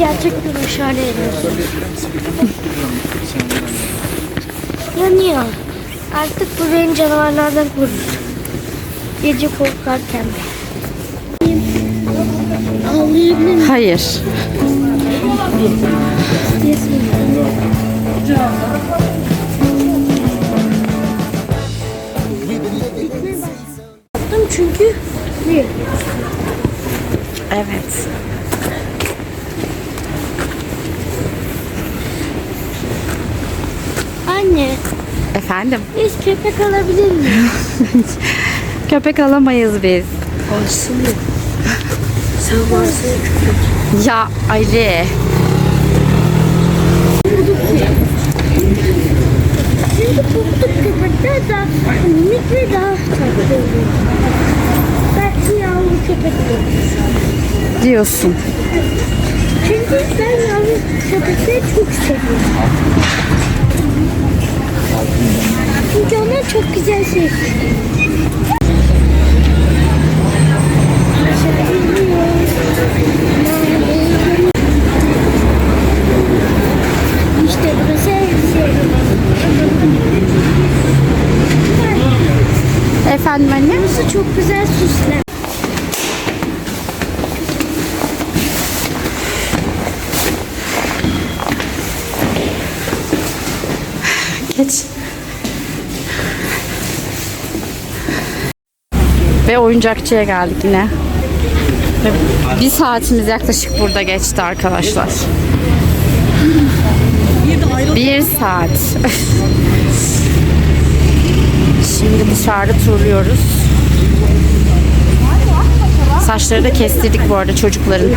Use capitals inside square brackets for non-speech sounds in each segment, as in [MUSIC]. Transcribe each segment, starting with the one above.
gerçek bir meşale yanıyorsun. Yanıyor. Artık bu beni canavarlardan korur. Gece korkarken de. Ağlayabilir miyim? Hayır. Yaptım çünkü. Evet. Anne, Efendim? biz köpek alabilir miyiz? [LAUGHS] Köpek alamayız biz. Olsun? Sen varsın. Ya Ali. Çünkü kurtluk köpekler daha minik ve daha tatlı. Belki yavru köpek olur. Diyorsun. Çünkü ben yavru köpekleri çok seviyorum. Çünkü onlar çok güzel şey. İşte burası sevdiğim. Efendim anne? Burası çok güzel süsler. Geç. Ve oyuncakçıya geldik yine. Ve Bir saatimiz yaklaşık burada geçti arkadaşlar. Bir saat. [LAUGHS] Şimdi dışarıda turluyoruz. Saçları da kestirdik bu arada çocukların. [LAUGHS]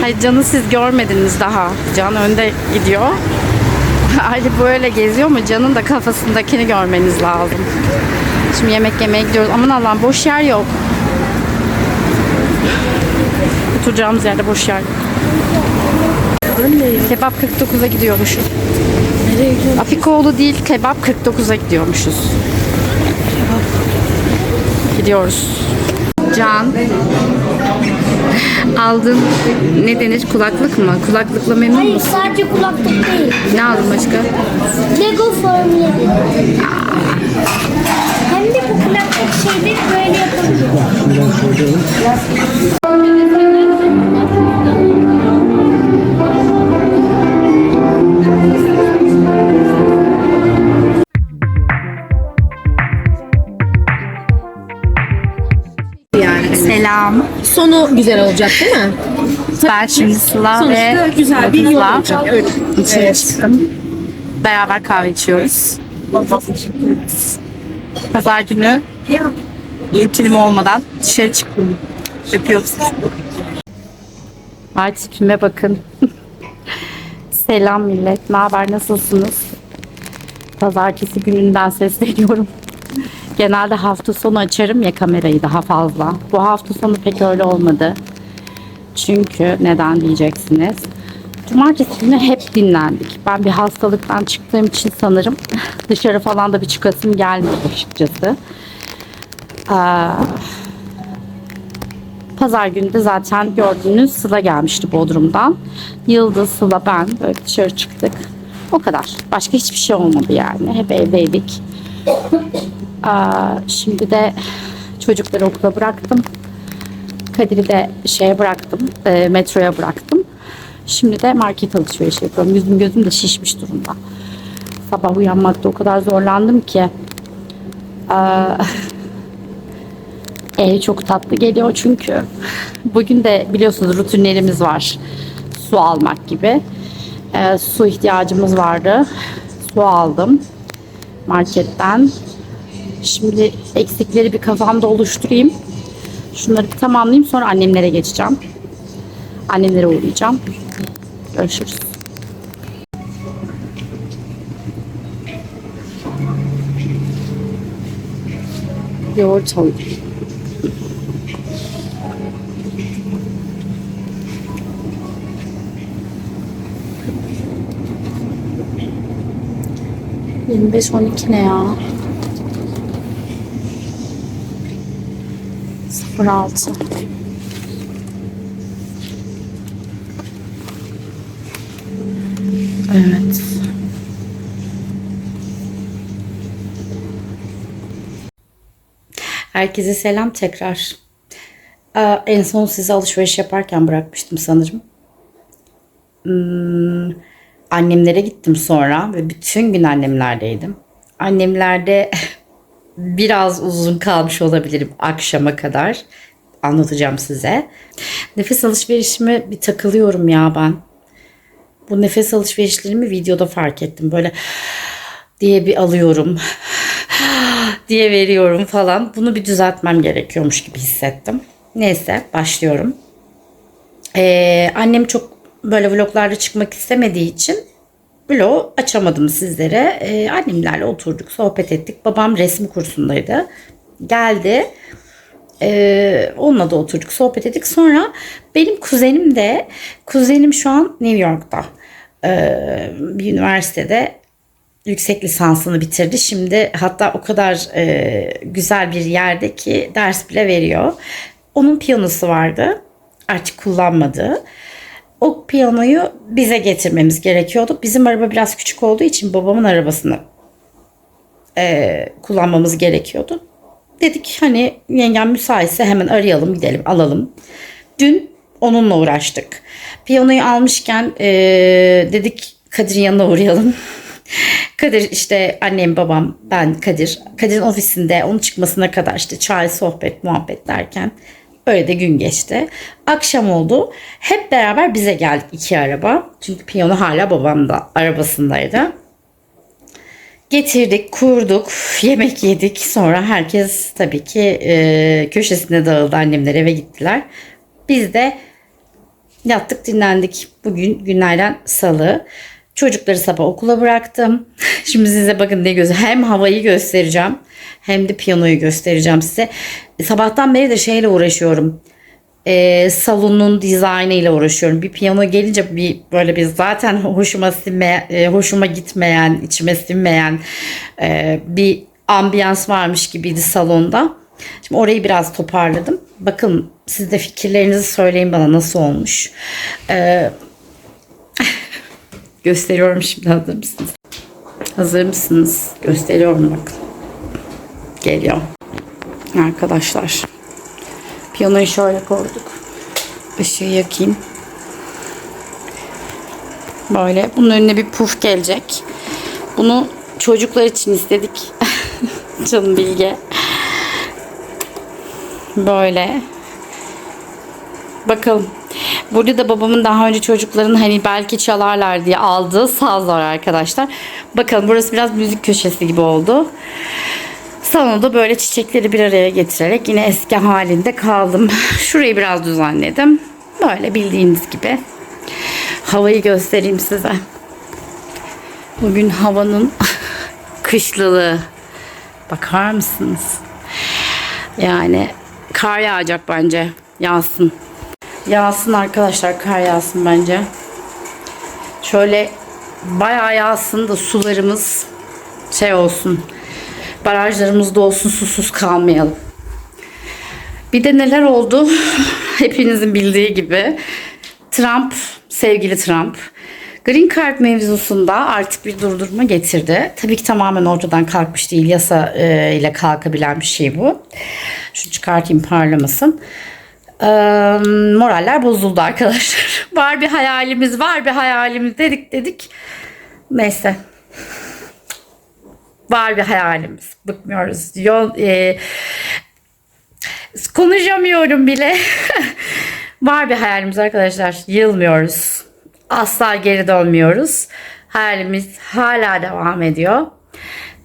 Hayır Can'ı siz görmediniz daha. Can önde gidiyor. [LAUGHS] Ali böyle geziyor mu? Can'ın da kafasındakini görmeniz lazım. Şimdi yemek yemeye gidiyoruz. Aman Allah'ım boş yer yok. Oturacağımız yerde boş yer yok. Kebap 49'a gidiyormuşuz. Nereye? Afikoğlu değil, kebap 49'a gidiyormuşuz. Gidiyoruz. Can. Aldın ne denir kulaklık mı? Kulaklıkla memnun Hayır musun? sadece kulaklık değil. Ne aldın başka? Lego Formula 1. Hem de bu kulaklık şeyleri böyle yapabiliyor. Sonu güzel olacak değil mi? Ben şimdi Sıla Sonuçta ve güzel bir yol Sıla olacak. Öyle. çıktım. Beraber kahve içiyoruz. Pazar günü iltilim olmadan dışarı çıktım. Öpüyoruz. Ay tipime bakın. [LAUGHS] Selam millet. Ne haber? Nasılsınız? Pazartesi gününden sesleniyorum. Genelde hafta sonu açarım ya kamerayı daha fazla. Bu hafta sonu pek öyle olmadı. Çünkü neden diyeceksiniz. Cumartesi günü hep dinlendik. Ben bir hastalıktan çıktığım için sanırım [LAUGHS] dışarı falan da bir çıkasım gelmedi açıkçası. Aa, Pazar günü de zaten gördüğünüz Sıla gelmişti Bodrum'dan. Yıldız, Sıla, ben böyle dışarı çıktık. O kadar. Başka hiçbir şey olmadı yani. Hep evdeydik. Şimdi de çocukları okula bıraktım. Kadir'i de şeye bıraktım. e, metroya bıraktım. Şimdi de market alışverişi yapıyorum. Yüzüm gözüm de şişmiş durumda. Sabah uyanmakta o kadar zorlandım ki. Aa, [LAUGHS] ev çok tatlı geliyor çünkü. Bugün de biliyorsunuz rutinlerimiz var. Su almak gibi. Ee, su ihtiyacımız vardı. Su aldım marketten. Şimdi eksikleri bir kafamda oluşturayım. Şunları bir tamamlayayım sonra annemlere geçeceğim. Annemlere uğrayacağım. Görüşürüz. Yoğurt alayım. Yirmi beş on iki ne ya? 06 Evet. Herkese selam tekrar. En son size alışveriş yaparken bırakmıştım sanırım. Hmm, annemlere gittim sonra ve bütün gün annemlerdeydim. Annemlerde [LAUGHS] biraz uzun kalmış olabilirim akşama kadar. Anlatacağım size. Nefes alışverişime bir takılıyorum ya ben. Bu nefes alışverişlerimi videoda fark ettim. Böyle diye bir alıyorum. [SIGHS] diye veriyorum falan. Bunu bir düzeltmem gerekiyormuş gibi hissettim. Neyse başlıyorum. Ee, annem çok böyle vloglarda çıkmak istemediği için vlog açamadım sizlere. Ee, annemlerle oturduk, sohbet ettik. Babam resim kursundaydı. Geldi. Ee, onunla da oturduk, sohbet ettik. Sonra benim kuzenim de, kuzenim şu an New York'ta. Ee, bir üniversitede yüksek lisansını bitirdi. Şimdi hatta o kadar e, güzel bir yerde ki ders bile veriyor. Onun piyanosu vardı. Artık kullanmadığı. O piyanoyu bize getirmemiz gerekiyordu. Bizim araba biraz küçük olduğu için babamın arabasını e, kullanmamız gerekiyordu. Dedik hani yengem müsaitse hemen arayalım gidelim alalım. Dün onunla uğraştık. Piyanoyu almışken e, dedik Kadir'in yanına uğrayalım. [LAUGHS] Kadir işte annem babam ben Kadir. Kadir'in ofisinde onun çıkmasına kadar işte çay sohbet muhabbet derken öyle de gün geçti. Akşam oldu. Hep beraber bize geldik iki araba. Çünkü piyano hala babam da arabasındaydı. Getirdik, kurduk, [LAUGHS] yemek yedik. Sonra herkes tabii ki e, köşesine dağıldı. Annemler eve gittiler. Biz de yattık, dinlendik. Bugün günlerden salı. Çocukları sabah okula bıraktım. Şimdi size bakın ne gözü. Hem havayı göstereceğim hem de piyanoyu göstereceğim size. Sabahtan beri de şeyle uğraşıyorum. Ee, salonun dizaynı ile uğraşıyorum. Bir piyano gelince bir böyle bir zaten hoşuma sinme, e, hoşuma gitmeyen, içime sinmeyen e, bir ambiyans varmış gibiydi salonda. Şimdi orayı biraz toparladım. Bakın siz de fikirlerinizi söyleyin bana nasıl olmuş. Ee, gösteriyorum şimdi hazır mısınız? Hazır mısınız? Gösteriyorum bakın. Geliyor. Arkadaşlar. Piyanoyu şöyle koyduk. Işığı yakayım. Böyle. Bunun önüne bir puf gelecek. Bunu çocuklar için istedik. [LAUGHS] Canım Bilge. Böyle. Bakalım. Burada da babamın daha önce çocukların hani belki çalarlar diye aldığı saz var arkadaşlar. Bakalım burası biraz müzik köşesi gibi oldu. Salonda böyle çiçekleri bir araya getirerek yine eski halinde kaldım. [LAUGHS] Şurayı biraz düzenledim. Böyle bildiğiniz gibi. Havayı göstereyim size. Bugün havanın [LAUGHS] kışlılığı. Bakar mısınız? Yani kar yağacak bence. Yağsın. Yağsın arkadaşlar. Kar yağsın bence. Şöyle bayağı yağsın da sularımız şey olsun. Barajlarımız da olsun susuz kalmayalım. Bir de neler oldu? [LAUGHS] Hepinizin bildiği gibi. Trump, sevgili Trump, Green Card mevzusunda artık bir durdurma getirdi. Tabii ki tamamen ortadan kalkmış değil. Yasa e, ile kalkabilen bir şey bu. Şunu çıkartayım parlamasın. E, moraller bozuldu arkadaşlar. [LAUGHS] var bir hayalimiz, var bir hayalimiz dedik dedik. Neyse var bir hayalimiz. Bıkmıyoruz. Yol, e, konuşamıyorum bile. [LAUGHS] var bir hayalimiz arkadaşlar. Yılmıyoruz. Asla geri dönmüyoruz. Hayalimiz hala devam ediyor.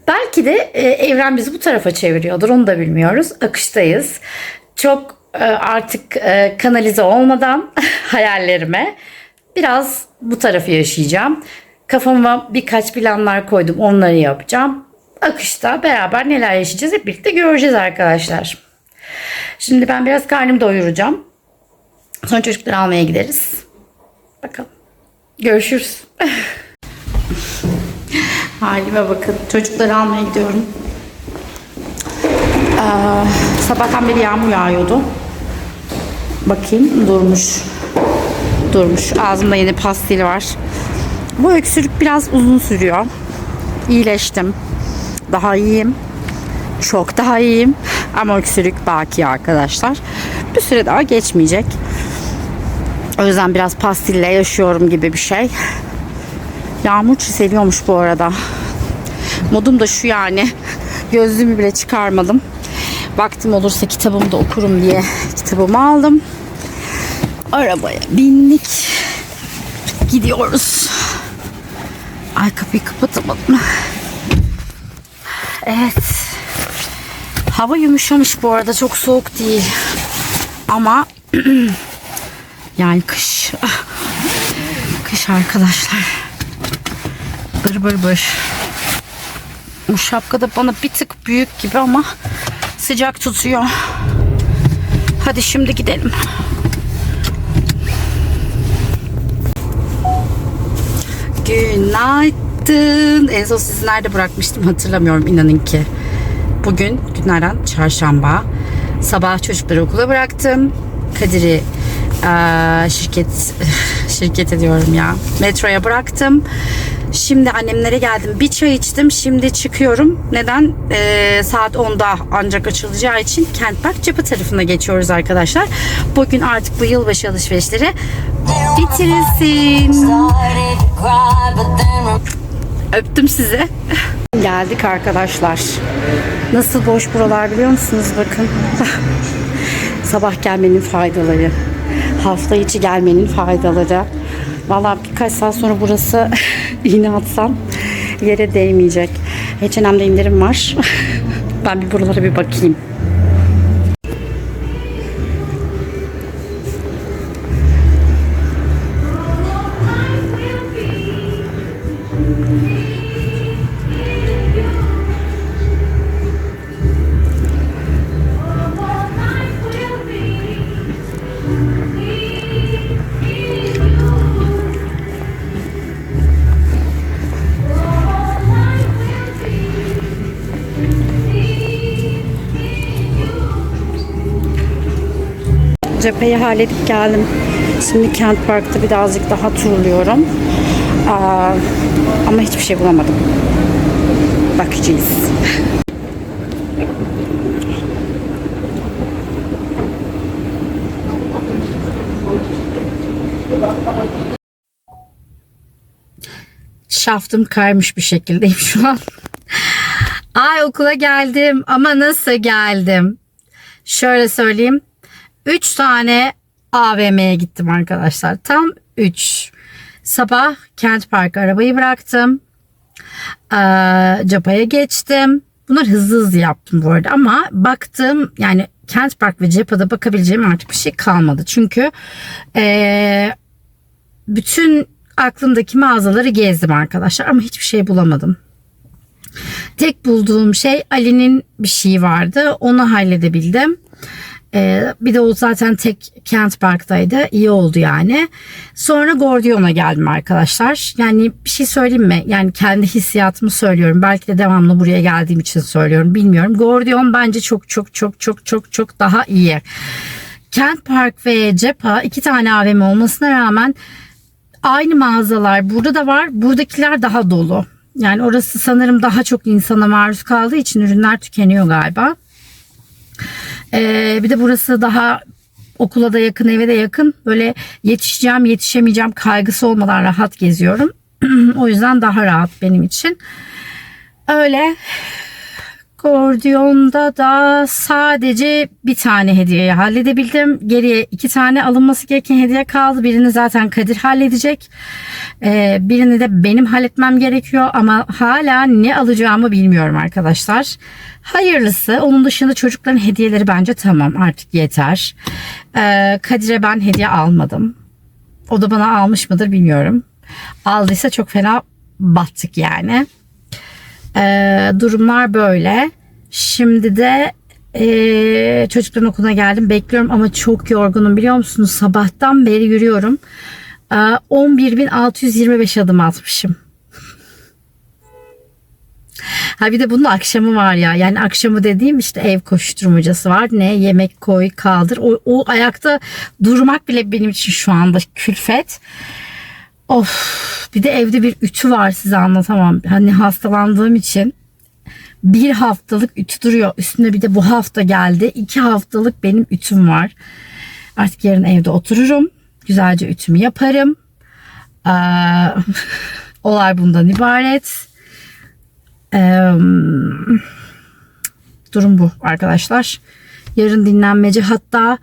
Belki de e, evren bizi bu tarafa çeviriyordur. Onu da bilmiyoruz. Akıştayız. Çok artık e, kanalize olmadan [LAUGHS] hayallerime biraz bu tarafı yaşayacağım. Kafama birkaç planlar koydum. Onları yapacağım. Akışta beraber neler yaşayacağız hep birlikte göreceğiz arkadaşlar. Şimdi ben biraz karnımı doyuracağım. Sonra çocukları almaya gideriz. Bakalım. Görüşürüz. [LAUGHS] Halime bakın. Çocukları almaya gidiyorum. Ee, sabahtan beri yağmur yağıyordu. Bakayım durmuş. Durmuş. Ağzımda yeni pastil var. Bu öksürük biraz uzun sürüyor. İyileştim. Daha iyiyim. Çok daha iyiyim. Ama öksürük baki arkadaşlar. Bir süre daha geçmeyecek. O yüzden biraz pastille yaşıyorum gibi bir şey. Yağmur çiseliyormuş bu arada. Modum da şu yani. Gözlüğümü bile çıkarmadım. Vaktim olursa kitabımı da okurum diye kitabımı aldım. Arabaya bindik. Gidiyoruz. Ay kapıyı kapatamadım. Evet. Hava yumuşamış bu arada. Çok soğuk değil. Ama [CLEARS THROAT] yani kış. Kış arkadaşlar. Bır bır bır. Bu şapka da bana bir tık büyük gibi ama sıcak tutuyor. Hadi şimdi gidelim. Günaydın. En son sizi nerede bırakmıştım hatırlamıyorum inanın ki. Bugün günlerden çarşamba. Sabah çocukları okula bıraktım. Kadir'i şirket [LAUGHS] şirket ediyorum ya. Metroya bıraktım. Şimdi annemlere geldim. Bir çay içtim. Şimdi çıkıyorum. Neden? Eee, saat 10'da ancak açılacağı için Kent Park Cephe tarafına geçiyoruz arkadaşlar. Bugün artık bu yılbaşı alışverişleri bitirilsin. Öptüm sizi. Geldik arkadaşlar. Nasıl boş buralar biliyor musunuz? Bakın. [LAUGHS] Sabah gelmenin faydaları. Hafta içi gelmenin faydaları. Valla birkaç saat sonra burası [LAUGHS] iğne atsam yere değmeyecek. H&M'de indirim var. [LAUGHS] ben bir buralara bir bakayım. Cepheyi halledip geldim. Şimdi Kent Park'ta birazcık daha turluyorum. Aa, ama hiçbir şey bulamadım. Bakacağız. Şaftım kaymış bir şekildeyim şu an. Ay okula geldim ama nasıl geldim? Şöyle söyleyeyim. 3 tane AVM'ye gittim arkadaşlar. Tam 3. Sabah Kent Park arabayı bıraktım. Ee, Capa'ya geçtim. Bunları hızlı hızlı yaptım bu arada ama baktım yani Kent Park ve Cepa'da bakabileceğim artık bir şey kalmadı. Çünkü ee, bütün aklımdaki mağazaları gezdim arkadaşlar ama hiçbir şey bulamadım. Tek bulduğum şey Ali'nin bir şeyi vardı. Onu halledebildim. Ee, bir de o zaten tek Kent Park'taydı. İyi oldu yani. Sonra Gordion'a geldim arkadaşlar. Yani bir şey söyleyeyim mi? Yani kendi hissiyatımı söylüyorum. Belki de devamlı buraya geldiğim için söylüyorum. Bilmiyorum. Gordion bence çok çok çok çok çok çok daha iyi. Kent Park ve Cepha iki tane AVM olmasına rağmen aynı mağazalar burada da var. Buradakiler daha dolu. Yani orası sanırım daha çok insana maruz kaldığı için ürünler tükeniyor galiba. Ee, bir de burası daha okula da yakın eve de yakın. Böyle yetişeceğim yetişemeyeceğim kaygısı olmadan rahat geziyorum. [CLEARS THROAT] o yüzden daha rahat benim için. Öyle. Gordion'da da sadece bir tane hediyeyi halledebildim. Geriye iki tane alınması gereken hediye kaldı. Birini zaten Kadir halledecek. Ee, birini de benim halletmem gerekiyor ama hala ne alacağımı bilmiyorum arkadaşlar. Hayırlısı. Onun dışında çocukların hediyeleri bence tamam artık yeter. Ee, Kadir'e ben hediye almadım. O da bana almış mıdır bilmiyorum. Aldıysa çok fena battık yani. Ee, durumlar böyle. Şimdi de ee, çocukların okuluna geldim. Bekliyorum ama çok yorgunum biliyor musunuz? Sabahtan beri yürüyorum. Ee, 11.625 adım atmışım. [LAUGHS] Ha bir de bunun akşamı var ya. Yani akşamı dediğim işte ev koşturmacası var. Ne yemek koy kaldır. O, o ayakta durmak bile benim için şu anda külfet. Of bir de evde bir ütü var size anlatamam. Hani hastalandığım için bir haftalık ütü duruyor. Üstüne bir de bu hafta geldi. iki haftalık benim ütüm var. Artık yarın evde otururum. Güzelce ütümü yaparım. Ee, [LAUGHS] olay bundan ibaret. Ee, durum bu arkadaşlar. Yarın dinlenmece hatta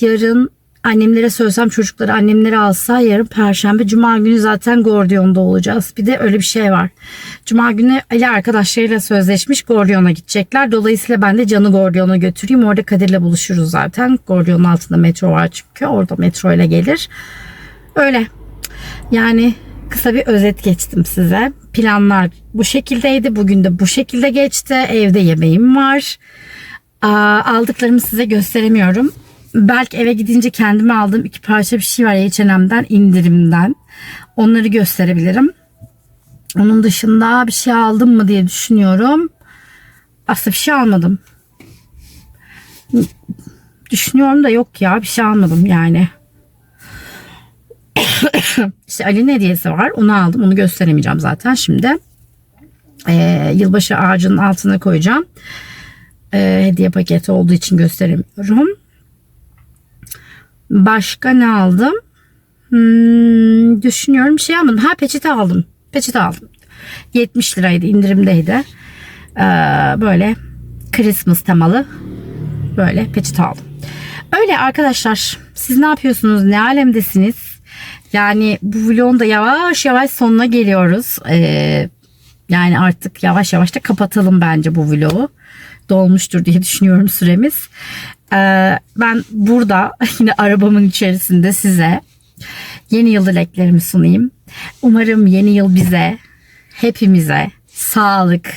yarın annemlere söylesem çocukları annemlere alsa yarın perşembe cuma günü zaten Gordion'da olacağız. Bir de öyle bir şey var. Cuma günü Ali arkadaşlarıyla sözleşmiş Gordion'a gidecekler. Dolayısıyla ben de Can'ı Gordion'a götüreyim. Orada Kadir'le buluşuruz zaten. Gordion'un altında metro var çünkü. Orada metro ile gelir. Öyle. Yani kısa bir özet geçtim size. Planlar bu şekildeydi. Bugün de bu şekilde geçti. Evde yemeğim var. Aldıklarımı size gösteremiyorum. Belki eve gidince kendime aldığım iki parça bir şey var H&M'den indirimden. Onları gösterebilirim. Onun dışında bir şey aldım mı diye düşünüyorum. Aslında bir şey almadım. Düşünüyorum da yok ya bir şey almadım yani. [COUGHS] işte Ali'nin hediyesi var. Onu aldım. Onu gösteremeyeceğim zaten şimdi. Ee, yılbaşı ağacının altına koyacağım. Ee, hediye paketi olduğu için gösteremiyorum. Başka ne aldım? Hmm, düşünüyorum bir şey almadım. Ha peçete aldım. Peçete aldım. 70 liraydı indirimdeydi. Ee, böyle Christmas temalı böyle peçete aldım. Öyle arkadaşlar siz ne yapıyorsunuz? Ne alemdesiniz? Yani bu vlogun da yavaş yavaş sonuna geliyoruz. Ee, yani artık yavaş yavaş da kapatalım bence bu vlogu. Dolmuştur diye düşünüyorum süremiz. Ee, ben burada [LAUGHS] yine arabamın içerisinde size yeni yıl dileklerimi sunayım. Umarım yeni yıl bize, hepimize sağlık,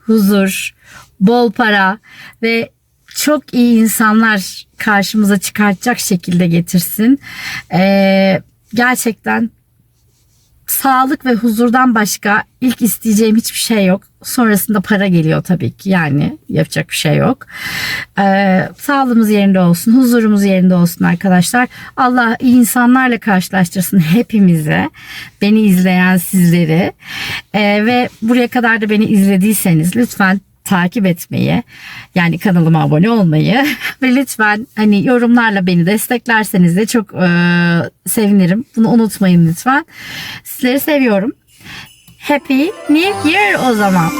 huzur, bol para ve çok iyi insanlar karşımıza çıkartacak şekilde getirsin. Ee, gerçekten sağlık ve huzurdan başka ilk isteyeceğim hiçbir şey yok. Sonrasında para geliyor tabii ki yani yapacak bir şey yok. Ee, sağlığımız yerinde olsun, huzurumuz yerinde olsun arkadaşlar. Allah iyi insanlarla karşılaştırsın hepimize, beni izleyen sizleri Ee, ve buraya kadar da beni izlediyseniz lütfen takip etmeyi yani kanalıma abone olmayı [LAUGHS] ve lütfen hani yorumlarla beni desteklerseniz de çok e, sevinirim. Bunu unutmayın lütfen. Sizleri seviyorum. Happy New Year o zaman.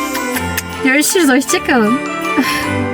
Görüşürüz. Hoşçakalın. [LAUGHS]